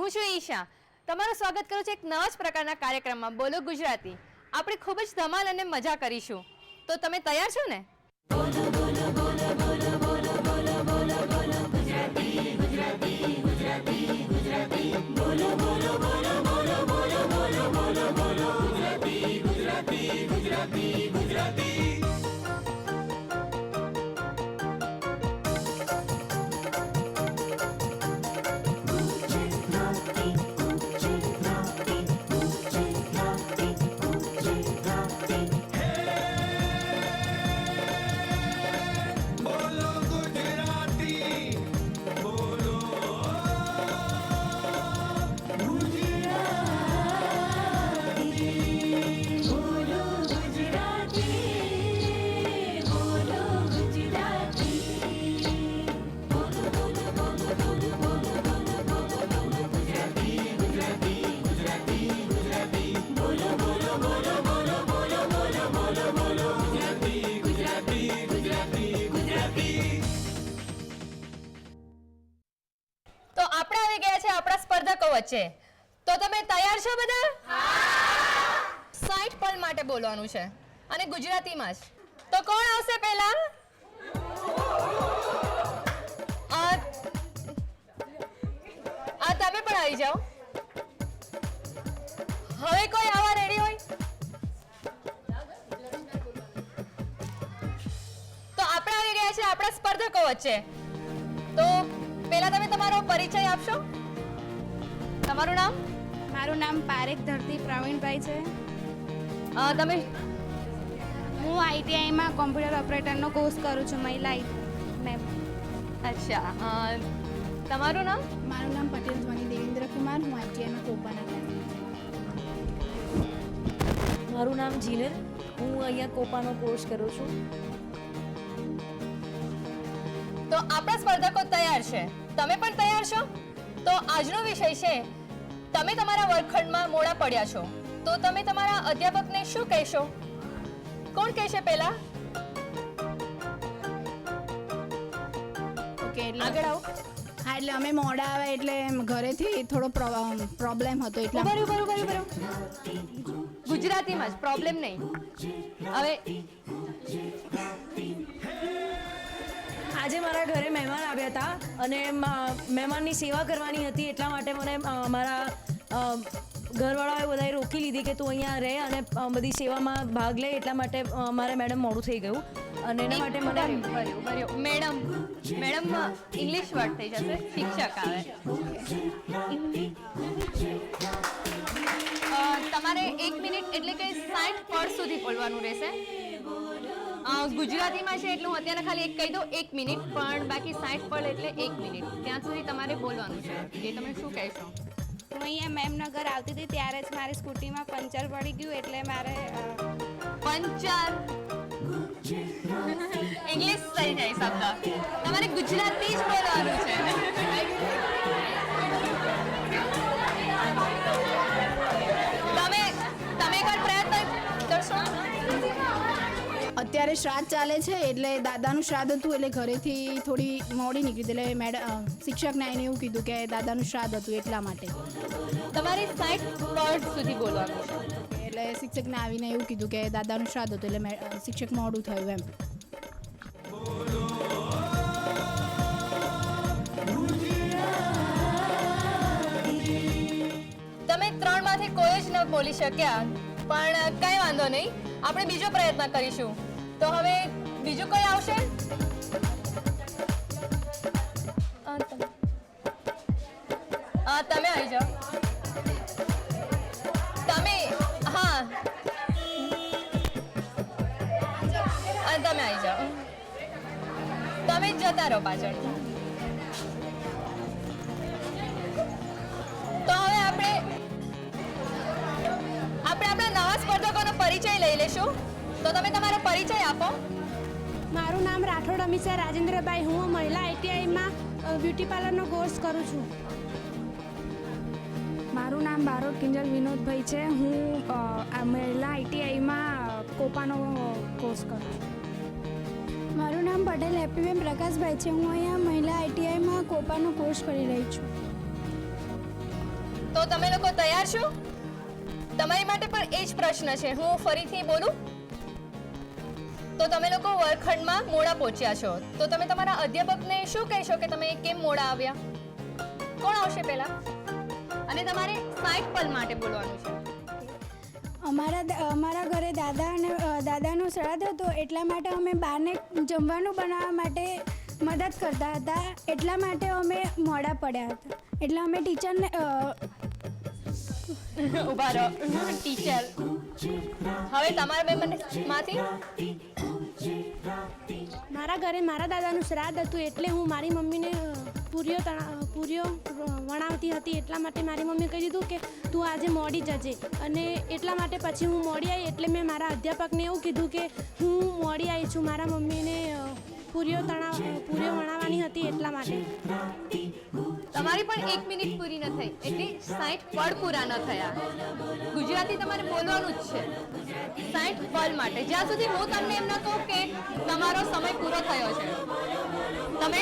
હું છું ઈશા. તમારું સ્વાગત કરું છું એક નવા જ પ્રકારના કાર્યક્રમમાં. બોલો ગુજરાતી. આપણે ખૂબ જ ધમાલ અને મજા કરીશું. તો તમે તૈયાર છો ને? બોલો વચ્ચે તો તમે તૈયાર છો બધા? સાઠ પલ માટે બોલવાનું છે. અને ગુજરાતીમાં જ. તો કોણ આવશે પહેલા? આ તમે પણ આવી જાઓ. હવે કોઈ આવા રેડી હોય? તો આપણે આવી ગયા છે આપણા સ્પર્ધકો વચ્ચે. તો પહેલા તમે તમારો પરિચય આપશો? તમારું નામ? મારું નામ પારેખ ધરતી પ્રવીણભાઈ છે. તમે? હું આઈટીઆઈમાં કોમ્પ્યુટર ઓપરેટરનો કોર્સ કરું છું મહિલા મેમ. અચ્છા તમારું નામ? મારું નામ પટેલ ધ્વની દેવેન્દ્ર કુમાર હું આઈટીઆઈમાં કોપાના મારું નામ જીનર હું અહીંયા કોપાનો કોર્સ કરું છું. તો આપણા સ્પર્ધકો તૈયાર છે. તમે પણ તૈયાર છો? તો આજનો વિષય છે તમે તમારા વર્ગખંડમાં મોડા પડ્યા છો તો તમે તમારા અધ્યાપકને શું કહેશો? કોણ કહેશે પહેલા? ઓકે એટલે આગળ આવો. હા એટલે અમે મોડા આવે એટલે ઘરેથી થોડો પ્રોબ્લેમ હતો એટલે બરું બરું બરું રહો. ગુજરાતીમાં જ પ્રોબ્લેમ નહીં. હવે આજે મારા ઘરે મહેમાન આવ્યા હતા અને મહેમાનની સેવા કરવાની હતી એટલા માટે મને મારા ઘરવાળાએ બધાએ રોકી લીધી કે તું અહીંયા રહે અને બધી સેવામાં ભાગ લે એટલા માટે મારે મેડમ મોડું થઈ ગયું. અને એના માટે મને. મેડમ મેડમ ઇંગ્લિશ વર્ડ થઈ જશે, શિક્ષક આવે. તમારે એક મિનિટ એટલે કે સાઠ પળ સુધી બોલવાનું રહેશે. ગુજરાતીમાં છે એટલે હું અત્યારે ખાલી એક કહી દઉં એક મિનિટ પણ બાકી સાઠ પડ એટલે એક મિનિટ. ત્યાં સુધી તમારે બોલવાનું છે. એ તમે શું કહેશો? હું અહીંયા મેમનગર આવતી હતી ત્યારે જ મારી સ્કૂટીમાં પંચર પડી ગયું એટલે મારે પંચર? ઇંગ્લિશ થઈ જાય શબ્દ. તમારે ગુજરાતી જ બોલવાનું છે. અત્યારે શ્રાદ્ધ ચાલે છે એટલે દાદાનું શ્રાદ્ધ હતું એટલે ઘરેથી થોડી મોડી નીકળી એટલે મેડમ શિક્ષકને એને એવું કીધું કે દાદાનું શ્રાદ્ધ હતું એટલા માટે. તમારે સાઠ વર્ડ સુધી બોલવાનું છે. એટલે શિક્ષકને આવીને એવું કીધું કે દાદાનું શ્રાદ્ધ હતું એટલે શિક્ષક મોડું થયું એમ. તમે ત્રણમાંથી કોઈ જ ન બોલી શક્યા પણ કઈ વાંધો નહીં. આપણે બીજો પ્રયત્ન કરીશું. તો હવે બીજું કોઈ આવશે? તમે. આવી જાઓ. તમે હા. તમે આવી જાઓ. તમે જતા રહો પાછળ. તો હવે આપણે આપણે આપણા નવા સ્પર્ધકોનો પરિચય લઈ લેશું તો તમે તમારો પરિચય આપો. મારું નામ રાઠોડ અમિષા રાજેન્દ્રભાઈ. હું મહિલા આઈટીઆઈમાં બ્યુટી પાર્લરનો કોર્સ કરું છું. મારું નામ બારોટ કિંજલ વિનોદભાઈ છે. હું આ મહિલા આઈટીઆઈમાં કોપાનો કોર્સ કરું છું. મારું નામ પટેલ હેપીબેન પ્રકાશભાઈ છે. હું અહીંયા મહિલા આઈટીઆઈમાં કોપાનો કોર્સ કરી રહી છું. તો તમે લોકો તૈયાર છો? તમારી માટે પણ એ જ પ્રશ્ન છે. હું ફરીથી બોલું? તો તમે લોકો વર્ગખંડમાં મોડા પહોંચ્યા છો. તો તમે તમારા અધ્યાપકને શું કહેશો કે તમે કેમ મોડા આવ્યા? કોણ આવશે પહેલા? અને તમારે સાઠ પલ માટે બોલવાનું છે. અમારા અમારા ઘરે દાદા અને દાદાનો શ્રાદ્ધ હતો એટલા માટે અમે બહારને જમવાનું બનાવવા માટે મદદ કરતા હતા. એટલા માટે અમે મોડા પડ્યા હતા. એટલે અમે ટીચરને ઊભા રહો. ટીચર. હવે તમારા બે માંથી મારા ઘરે મારા દાદાનું શ્રાદ્ધ હતું એટલે હું મારી મમ્મીને પૂરીઓ પૂરીઓ વણાવતી હતી. એટલા માટે મારી મમ્મીએ કહી દીધું કે તું આજે મોડી જજે. અને એટલા માટે પછી હું મોડી આવી એટલે મેં મારા અધ્યાપકને એવું કીધું કે હું મોડી આવી છું. મારા મમ્મીને પૂરીઓ તણાવ પૂરીઓ વણાવવાની હતી એટલા માટે. તમારી પણ એક મિનિટ પૂરી ન થઈ, એટલે સાઠ પળ પૂરા ન થયા. ગુજરાતી તમારે બોલવાનું જ છે. સાઠ પળ માટે. જ્યાં સુધી હું તમને એમ ન કહું કે તમારો સમય પૂરો થયો છે. તમે?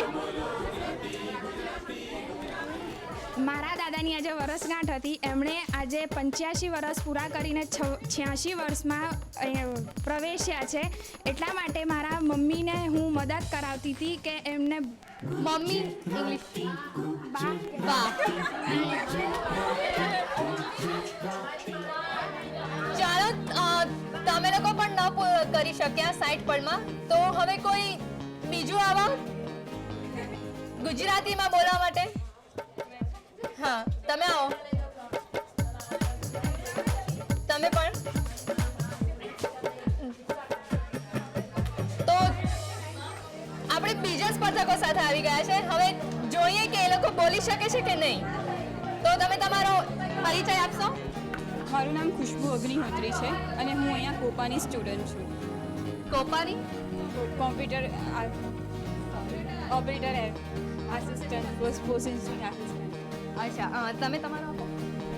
મારા દાદાની આજે વરસગાંઠ હતી. એમણે આજે પંચ્યાસી વર્ષ પૂરા કરીને છ્યાસી વર્ષમાં પ્રવેશ્યા છે. એટલા માટે મારા મમ્મીને હું મદદ કરાવતી હતી કે એમને મમ્મી ચાલો તમે લોકો પણ ન કરી શક્યા સાઈઠ પળમાં. તો હવે કોઈ બીજું આવા? ગુજરાતીમાં બોલવા માટે? હા તમે આવો. તમે પણ. તો આપણે બીજા સ્પર્ધકો સાથે આવી ગયા છે. હવે જોઈએ કે એ લોકો બોલી શકે છે કે નહીં. તો તમે તમારો પરિચય આપશો. મારું નામ ખુશ્બુ અગ્નિહોત્રી છે અને હું અહીંયા કોપાની સ્ટુડન્ટ છું. કોપાની? Computer operator assistant post processing assistant અચ્છા તમે તમારો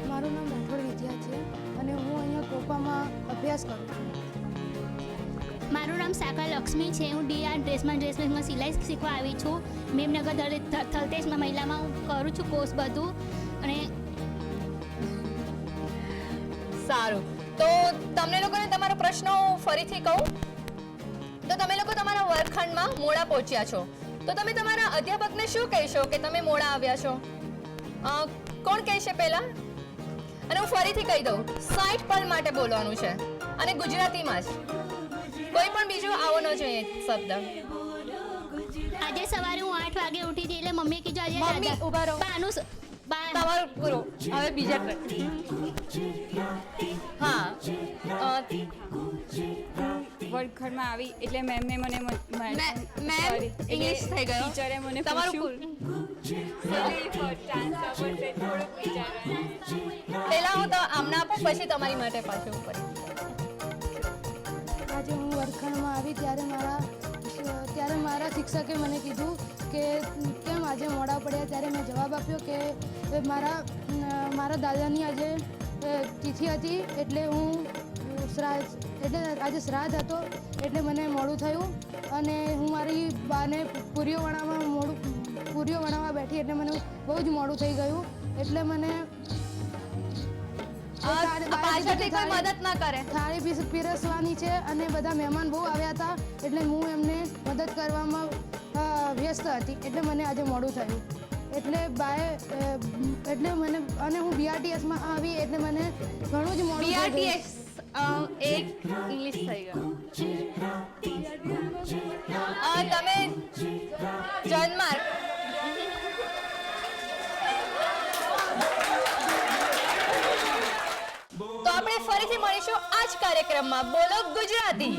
મારું નામ રાઠોડ વિદ્યા છે અને હું અહીંયા કોપામાં અભ્યાસ કરું છું. મારું નામ સાકા લક્ષ્મી છે. હું ડીઆર ડ્રેસમાં ડ્રેસમાં સિલાઈ શીખવા આવી છું. મેમનગર થલતેજમાં મહિલામાં હું કરું છું કોર્સ બધું. અને સારું. તો તમને લોકોને તમારો પ્રશ્ન હું ફરીથી કહું. તો તમે લોકો તમારા વર્ગખંડમાં મોડા પહોંચ્યા છો. તો તમે તમારા અધ્યાપકને શું કહેશો કે તમે મોડા આવ્યા છો? કોણ કહેશે પહેલા? અને હું ફરીથી કહી દઉં સાઠ પલ માટે બોલવાનું છે અને ગુજરાતીમાં જ. કોઈ પણ બીજો આવો ન જોઈએ શબ્દ. આજે સવારે હું આઠ વાગે ઉઠી હતી એટલે મમ્મીએ કીધું આજે મમ્મી, ઊભા રહો. બાનું તમારું પૂરો. હવે બીજા હા. વર્ગખંડમાં આવી એટલે મેમને મને મેમ, ઇંગ્લિશ થઈ ગયો. ટીચરે મને તમારું પહેલા હું તો આમના આપું, પછી તમારી માટે પાછું ફરી આજે હું વર્ગખંડમાં આવી ત્યારે મારા ત્યારે મારા શિક્ષકે મને કીધું કે, કેમ આજે મોડા પડ્યા? ત્યારે મેં જવાબ આપ્યો કે મારા મારા દાદાની આજે તિથિ હતી એટલે હું શ્રાદ્ધ, એટલે આજે શ્રાદ્ધ હતો એટલે મને મોડું થયું અને હું મારી બાને પૂરીઓ વણાવવા મોડું પૂરીઓ બનાવવા બેઠી એટલે મને બહુ જ મોડું થઈ ગયું. એટલે મને થાળી પીરસવાની છે અને બધા મહેમાન બહુ આવ્યા હતા એટલે હું એમને મદદ કરવામાં વ્યસ્ત હતી. એટલે મને આજે મોડું થયું. એટલે બાય એટલે મને અને હું બીઆરટીએસમાં આવી એટલે મને ઘણું જ મોડું બીઆરટીએસ એક ઇંગ્લિશ થઈ ગયો. ફરીથી મળીશું આ કાર્યક્રમમાં. બોલો ગુજરાતી.